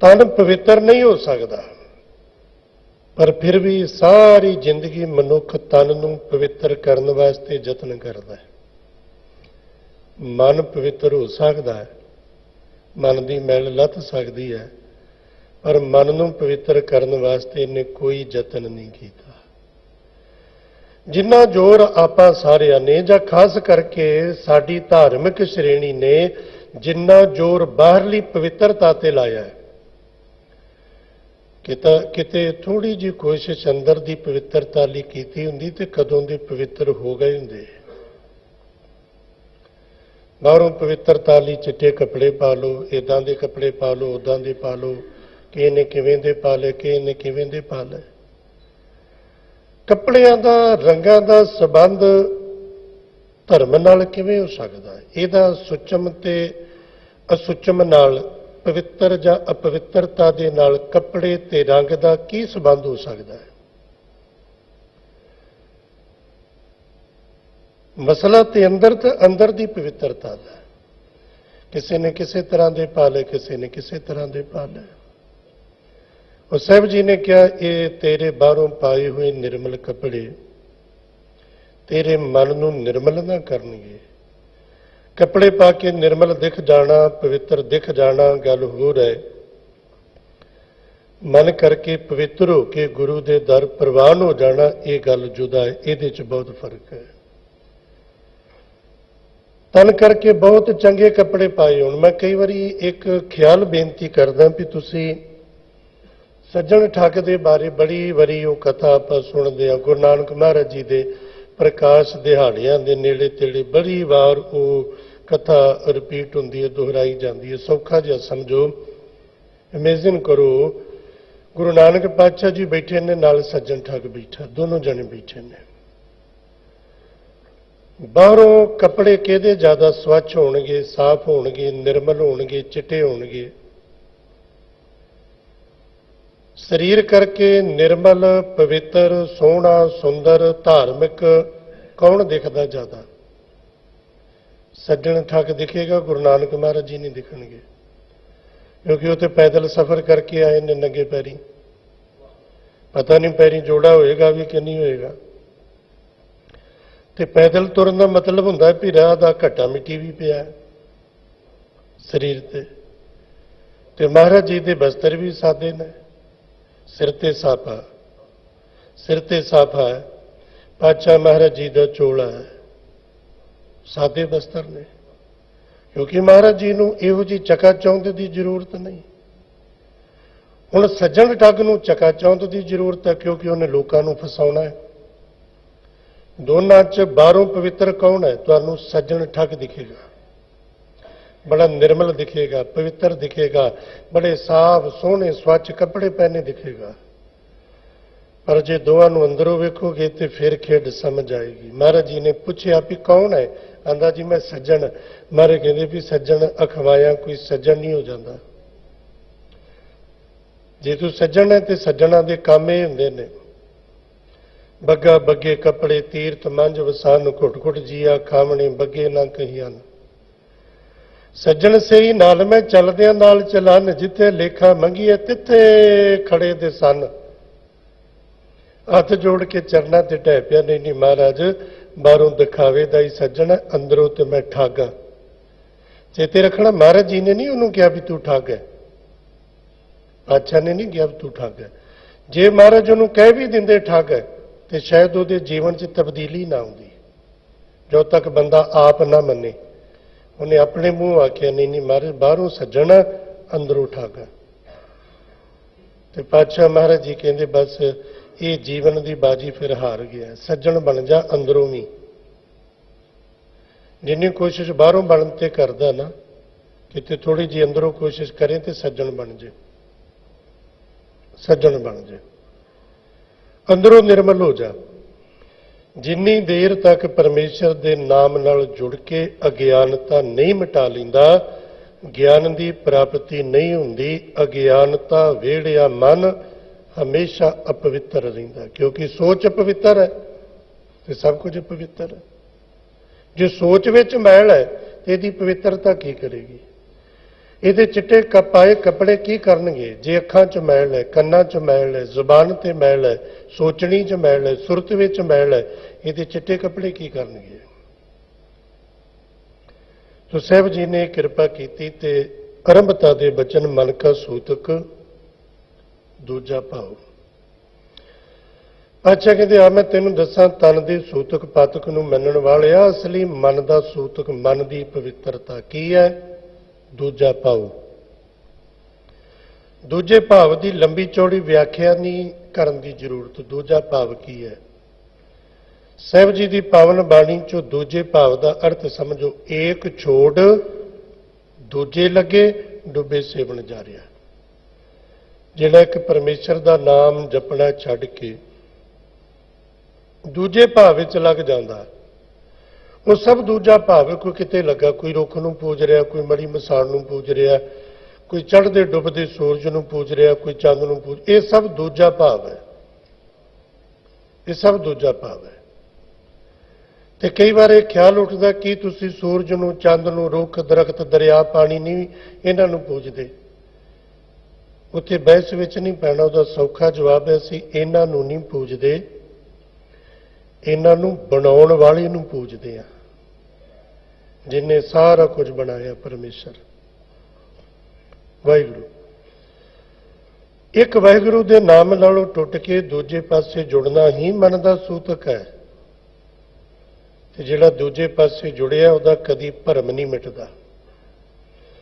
ਤਨ ਪਵਿੱਤਰ ਨਹੀਂ ਹੋ ਸਕਦਾ। ਪਰ ਫਿਰ ਵੀ ਸਾਰੀ ਜ਼ਿੰਦਗੀ ਮਨੁੱਖ ਤਨ ਨੂੰ ਪਵਿੱਤਰ ਕਰਨ ਵਾਸਤੇ ਯਤਨ ਕਰਦਾ ਹੈ। ਮਨ ਪਵਿੱਤਰ ਹੋ ਸਕਦਾ ਹੈ। ਮਨ ਦੀ ਮੈਲ ਲੱਥ ਸਕਦੀ ਹੈ। ਪਰ ਮਨ ਨੂੰ ਪਵਿੱਤਰ ਕਰਨ ਵਾਸਤੇ ਇਹਨੇ ਕੋਈ ਯਤਨ ਨਹੀਂ ਕੀਤਾ। ਜਿੰਨਾ ਜ਼ੋਰ ਆਪਾਂ ਸਾਰਿਆਂ ਨੇ ਜਾਂ ਖਾਸ ਕਰਕੇ ਸਾਡੀ ਧਾਰਮਿਕ ਸ਼੍ਰੇਣੀ ਨੇ ਜਿੰਨਾ ਜ਼ੋਰ ਬਾਹਰਲੀ ਪਵਿੱਤਰਤਾ ਤੇ ਲਾਇਆ ਹੈ ਕਿਤਾ ਕਿਤੇ ਥੋੜੀ ਜੀ ਕੋਸ਼ਿਸ਼ ਅੰਦਰ ਦੀ ਪਵਿੱਤਰਤਾ ਲਈ ਕੀਤੀ ਹੁੰਦੀ ਤੇ ਕਦੋਂ ਦੇ ਪਵਿੱਤਰ ਹੋ ਗਏ ਹੁੰਦੇ। ਬਾਹਰੋਂ ਪਵਿੱਤਰਤਾ ਲਈ ਚਿੱਟੇ ਕੱਪੜੇ ਪਾ ਲਓ ਇਦਾਂ ਦੇ ਕੱਪੜੇ ਪਾ ਲਓ ਉਦਾਂ ਦੇ ਪਾ ਲਓ ਕਿ ਇਹਨੇ ਕਿਵੇਂ ਦੇ ਪਾ ਲਏ ਕਿ ਇਹਨੇ ਕਿਵੇਂ ਦੇ ਪਾ ਲਏ। ਕੱਪੜਿਆਂ ਦਾ, ਰੰਗਾਂ ਦਾ ਸਬੰਧ ਧਰਮ ਨਾਲ ਕਿਵੇਂ ਹੋ ਸਕਦਾ? ਇਹਦਾ ਸੁਚਮ ਤੇ ਅਸੁਚਮ ਨਾਲ ਪਵਿੱਤਰ ਜਾਂ ਅਪਵਿੱਤਰਤਾ ਦੇ ਨਾਲ ਕੱਪੜੇ ਤੇ ਰੰਗ ਦਾ ਕੀ ਸਬੰਧ ਹੋ ਸਕਦਾ ਹੈ? ਮਸਲਾ ਤੇ ਅੰਦਰ ਤੇ ਅੰਦਰ ਦੀ ਪਵਿੱਤਰਤਾ ਦਾ ਕਿਸੇ ਨੇ ਕਿਸੇ ਤਰ੍ਹਾਂ ਦੇ ਪਾਲੇ ਕਿਸੇ ਨੇ ਕਿਸੇ ਤਰ੍ਹਾਂ ਦੇ ਪਾਲੇ ਉਹ ਸਾਹਿਬ ਜੀ ਨੇ ਕਿਹਾ, ਇਹ ਤੇਰੇ ਬਾਹਰੋਂ ਪਾਏ ਹੋਏ ਨਿਰਮਲ ਕੱਪੜੇ ਤੇਰੇ ਮਨ ਨੂੰ ਨਿਰਮਲ ਨਾ ਕਰਨਗੇ। ਕੱਪੜੇ ਪਾ ਕੇ ਨਿਰਮਲ ਦਿਖ ਜਾਣਾ, ਪਵਿੱਤਰ ਦਿਖ ਜਾਣਾ ਗੱਲ ਹੋਰ ਹੈ ਮਨ ਕਰਕੇ ਪਵਿੱਤਰ ਹੋ ਕੇ ਗੁਰੂ ਦੇ ਦਰ ਪ੍ਰਵਾਨ ਹੋ ਜਾਣਾ, ਇਹ ਗੱਲ ਜੁਦਾ ਹੈ, ਇਹਦੇ 'ਚ ਬਹੁਤ ਫ਼ਰਕ ਹੈ। ਤਨ ਕਰਕੇ ਬਹੁਤ ਚੰਗੇ ਕੱਪੜੇ ਪਾਏ ਹੋਣ। ਮੈਂ ਕਈ ਵਾਰੀ ਇੱਕ ਖਿਆਲ ਬੇਨਤੀ ਕਰਦਾ ਵੀ ਤੁਸੀਂ ਸੱਜਣ ਠੱਗ ਦੇ ਬਾਰੇ ਬੜੀ ਵਾਰੀ ਉਹ ਕਥਾ ਆਪਾਂ ਸੁਣਦੇ ਆ ਗੁਰੂ ਨਾਨਕ ਮਹਾਰਾਜ ਜੀ ਦੇ ਪ੍ਰਕਾਸ਼ ਦਿਹਾੜਿਆਂ ਦੇ ਨੇੜੇ ਤੇੜੇ ਬੜੀ ਵਾਰ ਉਹ ਕਥਾ ਰਿਪੀਟ ਹੁੰਦੀ ਹੈ, ਦੁਹਰਾਈ ਜਾਂਦੀ ਹੈ। ਸੌਖਾ ਜਿਹਾ ਸਮਝੋ। ਇਮੇਜਿਨ ਕਰੋ, ਗੁਰੂ ਨਾਨਕ ਪਾਤਸ਼ਾਹ ਜੀ ਬੈਠੇ ਨੇ, ਨਾਲ ਸੱਜਣ ਠੱਗ ਬੈਠਾ, ਦੋਨੋਂ ਜਣੇ ਬੈਠੇ ਨੇ। ਬਾਹਰੋਂ ਕੱਪੜੇ ਕਿਹਦੇ ਜ਼ਿਆਦਾ ਸਵੱਛ ਹੋਣਗੇ, ਸਾਫ਼ ਹੋਣਗੇ, ਨਿਰਮਲ ਹੋਣਗੇ, ਚਿੱਟੇ ਹੋਣਗੇ? ਸਰੀਰ ਕਰਕੇ ਨਿਰਮਲ, ਪਵਿੱਤਰ, ਸੋਹਣਾ, ਸੁੰਦਰ, ਧਾਰਮਿਕ ਕੌਣ ਦਿਖਦਾ ਜ਼ਿਆਦਾ? ਸੱਜਣ ਠੱਗ ਦਿਖੇਗਾ, ਗੁਰੂ ਨਾਨਕ ਮਹਾਰਾਜ ਜੀ ਨਹੀਂ ਦਿਖਣਗੇ। ਕਿਉਂਕਿ ਉਹ ਤੇ ਪੈਦਲ ਸਫ਼ਰ ਕਰਕੇ ਆਏ ਨੇ ਨੰਗੇ ਪੈਰੀ। ਪਤਾ ਨਹੀਂ ਪੈਰੀ ਜੋੜਾ ਹੋਏਗਾ ਵੀ ਕਿ ਨਹੀਂ ਹੋਏਗਾ। ਤੇ ਪੈਦਲ ਤੁਰਨ ਦਾ ਮਤਲਬ ਹੁੰਦਾ ਵੀ ਰਾਹ ਦਾ ਘੱਟਾ ਮਿੱਟੀ ਵੀ ਪਿਆ ਸਰੀਰ ਤੇ। ਤੇ ਮਹਾਰਾਜ ਜੀ ਦੇ ਬਸਤਰ ਵੀ ਸਾਦੇ ਨੇ। ਸਿਰ ਤੇ ਸਾਫਾ ਸਿਰ ਤੇ ਸਾਫਾ ਹੈ। ਪਾਤਸ਼ਾਹ ਮਹਾਰਾਜ ਜੀ ਦਾ ਚੋਲਾ ਹੈ। ਸਾਦੇ ਬਸਤਰ ਨੇ। ਕਿਉਂਕਿ ਮਹਾਰਾਜ ਜੀ ਨੂੰ ਇਹੋ ਜੀ ਚਕਾ ਚੌਂਦ ਦੀ ਜ਼ਰੂਰਤ ਨਹੀਂ। ਹੁਣ ਸੱਜਣ ਠੱਗ ਨੂੰ ਚਕਾ ਚੌਂਦ ਦੀ ਜ਼ਰੂਰਤ ਹੈ ਕਿਉਂਕਿ ਉਹਨੇ ਲੋਕਾਂ ਨੂੰ ਫਸਾਉਣਾ ਹੈ। ਦੋਨਾਂ 'ਚ ਬਾਹਰੋਂ ਪਵਿੱਤਰ ਕੌਣ ਹੈ? ਤੁਹਾਨੂੰ ਸੱਜਣ ਠੱਗ ਦਿਖੇਗਾ। ਬੜਾ ਨਿਰਮਲ ਦਿਖੇਗਾ, ਪਵਿੱਤਰ ਦਿਖੇਗਾ, ਬੜੇ ਸਾਫ਼, ਸੋਹਣੇ, ਸਵੱਛ ਕੱਪੜੇ ਪਹਿਨੇ ਦਿਖੇਗਾ। ਪਰ ਜੇ ਦੋਵਾਂ ਨੂੰ ਅੰਦਰੋਂ ਵੇਖੋਗੇ ਤੇ ਫਿਰ ਖੇਡ ਸਮਝ ਆਏਗੀ। ਮਹਾਰਾਜ ਜੀ ਨੇ ਪੁੱਛਿਆ ਵੀ ਕੌਣ ਹੈ? ਆਂਦਾ ਜੀ, ਮੈਂ ਸੱਜਣ। ਮਹਾਰਾਜ ਕਹਿੰਦੇ ਵੀ ਸੱਜਣ ਅਖਵਾਇਆ, ਕੋਈ ਸੱਜਣ ਨਹੀਂ ਹੋ ਜਾਂਦਾ। ਜੇ ਤੂੰ ਸੱਜਣ ਹੈ ਤੇ ਸੱਜਣਾ ਦੇ ਕੰਮ ਇਹ ਹੁੰਦੇ ਨੇ। ਬੱਗਾ ਬੱਗੇ ਕੱਪੜੇ ਤੀਰਥ ਮੰਝ ਵਸਾਨ ਘੁੱਟ ਘੁੱਟ ਜੀਆ, ਖਾਵਣੇ ਬੱਗੇ ਨਾ ਕਹੀਆਂ ਸੱਜਣ ਸਹੀ ਨਾਲ ਮੈਂ ਚੱਲਦਿਆਂ ਨਾਲ ਚਲਨ ਜਿੱਥੇ ਲੇਖਾ ਮੰਗੀਏ ਤਿੱਥੇ ਖੜੇ ਦੇ ਸਨ। ਹੱਥ ਜੋੜ ਕੇ ਚਰਨਾਂ ਤੇ ਢਹਿ ਪਿਆ ਨਹੀਂ ਨਹੀਂ ਮਹਾਰਾਜ ਬਾਹਰੋਂ ਦਿਖਾਵੇ ਦਾ ਹੀ ਸੱਜਣ ਹੈ, ਅੰਦਰੋਂ ਤੇ ਮੈਂ ਠੱਗ ਚੇਤੇ ਰੱਖਣਾ ਮਹਾਰਾਜ ਜੀ ਨੇ ਨਹੀਂ ਉਹਨੂੰ ਕਿਹਾ ਵੀ ਤੂੰ ਠੱਗ ਹੈ ਪਾਤਸ਼ਾਹ ਨੇ ਨਹੀਂ ਕਿਹਾ ਵੀ ਤੂੰ ਠੱਗ ਹੈ ਜੇ ਮਹਾਰਾਜ ਉਹਨੂੰ ਕਹਿ ਵੀ ਦਿੰਦੇ ਠੱਗ ਹੈ ਤੇ ਸ਼ਾਇਦ ਉਹਦੇ ਜੀਵਨ 'ਚ ਤਬਦੀਲੀ ਨਾ ਆਉਂਦੀ। ਜਦੋਂ ਤੱਕ ਬੰਦਾ ਆਪ ਨਾ ਮੰਨੇ। ਉਹਨੇ ਆਪਣੇ ਮੂੰਹ ਆਖਿਆ ਨਹੀਂ ਨਹੀਂ ਮਹਾਰਾਜ ਬਾਹਰੋਂ ਸੱਜਣ ਅੰਦਰੋਂ ਠੱਗ ਤੇ ਪਾਤਸ਼ਾਹ ਮਹਾਰਾਜ ਜੀ ਕਹਿੰਦੇ, ਬਸ ਇਹ ਜੀਵਨ ਦੀ ਬਾਜੀ ਫਿਰ ਹਾਰ ਗਿਆ। ਸੱਜਣ ਬਣ ਜਾ ਅੰਦਰੋਂ ਵੀ। ਜਿੰਨੀ ਕੋਸ਼ਿਸ਼ ਬਾਹਰੋਂ ਬਣਨ ਤੇ ਕਰਦਾ ਨਾ, ਕਿਤੇ ਥੋੜੀ ਜੀ ਅੰਦਰੋਂ ਕੋਸ਼ਿਸ਼ ਕਰੇ ਤੇ ਸੱਜਣ ਬਣ ਜੇ। ਸੱਜਣ ਬਣ ਜੇ। ਅੰਦਰੋਂ ਨਿਰਮਲ ਹੋ ਜਾ। ਜਿੰਨੀ ਦੇਰ ਤੱਕ ਪਰਮੇਸ਼ਰ ਦੇ ਨਾਮ ਨਾਲ ਜੁੜ ਕੇ ਅਗਿਆਨਤਾ ਨਹੀਂ ਮਿਟਾ ਲੈਂਦਾ, ਗਿਆਨ ਦੀ ਪ੍ਰਾਪਤੀ ਨਹੀਂ ਹੁੰਦੀ, ਅਗਿਆਨਤਾ ਵੇੜਿਆ ਮਨ ਹਮੇਸ਼ਾ ਅਪਵਿੱਤਰ ਰਹਿੰਦਾ, ਕਿਉਂਕਿ ਸੋਚ ਅਪਵਿੱਤਰ ਹੈ ਤੇ ਸਭ ਕੁਝ ਪਵਿੱਤਰ ਹੈ। ਜੇ ਸੋਚ ਵਿੱਚ ਮੈਲ ਹੈ ਤੇ ਇਹਦੀ ਪਵਿੱਤਰਤਾ ਕੀ ਕਰੇਗੀ? ਇਹਦੇ ਚਿੱਟੇ ਕੱਪ ਪਾਏ ਕੱਪੜੇ ਕੀ ਕਰਨਗੇ? ਜੇ ਅੱਖਾਂ 'ਚ ਮੈਲ ਹੈ, ਕੰਨਾਂ 'ਚ ਮੈਲ ਹੈ, ਜ਼ੁਬਾਨ ਤੇ ਮੈਲ ਹੈ, ਸੋਚਣੀ 'ਚ ਮੈਲ ਹੈ, ਸੁਰਤ ਵਿੱਚ ਮੈਲ ਹੈ, ਇਹਦੇ ਚਿੱਟੇ ਕੱਪੜੇ ਕੀ ਕਰਨਗੇ? ਸੋ ਸਾਹਿਬ ਜੀ ਨੇ ਕਿਰਪਾ ਕੀਤੀ ਤੇ ਕਰਮਤਾ ਦੇ ਬਚਨ ਮਨ ਕਾ ਸੂਤਕ ਦੂਜਾ ਭਾਵ ਅੱਛਾ, ਕਹਿੰਦੇ, ਆ ਮੈਂ ਤੈਨੂੰ ਦੱਸਾਂ, ਤਨ ਦੇ ਸੂਤਕ ਪਾਤਕ ਨੂੰ ਮੰਨਣ ਵਾਲਿਆ, ਅਸਲੀ ਮਨ ਦਾ ਸੂਤਕ ਮਨ ਦੀ ਪਵਿੱਤਰਤਾ ਕੀ ਹੈ? ਦੂਜਾ ਭਾਵ। ਦੂਜੇ ਭਾਵ ਦੀ ਲੰਬੀ ਚੌੜੀ ਵਿਆਖਿਆ ਨਹੀਂ ਕਰਨ ਦੀ ਜ਼ਰੂਰਤ, ਦੂਜਾ ਭਾਵ ਕੀ ਹੈ? ਸਾਹਿਬ ਜੀ ਦੀ ਪਾਵਨ ਬਾਣੀ ਚੋਂ ਦੂਜੇ ਭਾਵ ਦਾ ਅਰਥ ਸਮਝੋ, ਏਕ ਛੋੜ, ਦੂਜੇ ਲੱਗੇ, ਡੁੱਬੇ ਸੇਵਨ ਜਾ ਰਿਹਾ। ਜਿਹੜਾ ਇੱਕ ਪਰਮੇਸ਼ਰ ਦਾ ਨਾਮ ਜਪਣਾ ਛੱਡ ਕੇ ਦੂਜੇ ਭਾਵ ਵਿੱਚ ਲੱਗ ਜਾਂਦਾ। ਉਹ ਸਭ ਦੂਜਾ ਭਾਵ ਕੋਈ ਕਿਤੇ ਲੱਗਾ, ਕੋਈ ਰੁੱਖ ਨੂੰ ਪੂਜ ਰਿਹਾ, ਕੋਈ ਮੜੀ ਮਸਾਣ ਨੂੰ ਪੂਜ ਰਿਹਾ, ਕੋਈ ਚੜ੍ਹਦੇ ਡੁੱਬਦੇ ਸੂਰਜ ਨੂੰ ਪੂਜ ਰਿਹਾ, ਕੋਈ ਚੰਦ ਨੂੰ ਪੂਜ, ਇਹ ਸਭ ਦੂਜਾ ਭਾਵ ਹੈ। ਇਹ ਸਭ ਦੂਜਾ ਭਾਵ ਹੈ। ਤੇ ਕਈ ਵਾਰ ਇਹ ਖਿਆਲ ਉੱਠਦਾ ਕਿ ਤੁਸੀਂ ਸੂਰਜ ਨੂੰ, ਚੰਦ ਨੂੰ, ਰੁੱਖ, ਦਰਖਤ, ਦਰਿਆ, ਪਾਣੀ ਨਹੀਂ ਇਹਨਾਂ ਨੂੰ ਪੂਜਦੇ। ਉੱਥੇ ਬਹਿਸ ਵਿੱਚ ਨਹੀਂ ਪੈਣਾ, ਉਹਦਾ ਸੌਖਾ ਜਵਾਬ ਹੈ, ਅਸੀਂ ਇਹਨਾਂ ਨੂੰ ਨਹੀਂ ਪੂਜਦੇ। ਇਹਨਾਂ ਨੂੰ ਬਣਾਉਣ ਵਾਲੇ ਨੂੰ ਪੂਜਦੇ ਆ ਜਿਨੇ ਸਾਰਾ ਕੁਝ ਬਣਾਇਆ ਪਰਮੇਸ਼ਰ। ਵਾਹਿਗੁਰੂ। ਇੱਕ ਵਾਹਿਗੁਰੂ ਦੇ ਨਾਮ ਨਾਲੋਂ ਟੁੱਟ ਕੇ ਦੂਜੇ ਪਾਸੇ ਜੁੜਨਾ ਹੀ ਮਨ ਦਾ ਸੂਤਕ ਹੈ। ਤੇ ਜਿਹੜਾ ਦੂਜੇ ਪਾਸੇ ਜੁੜਿਆ, ਉਹਦਾ ਕਦੀ ਭਰਮ ਨਹੀਂ ਮਿਟਦਾ।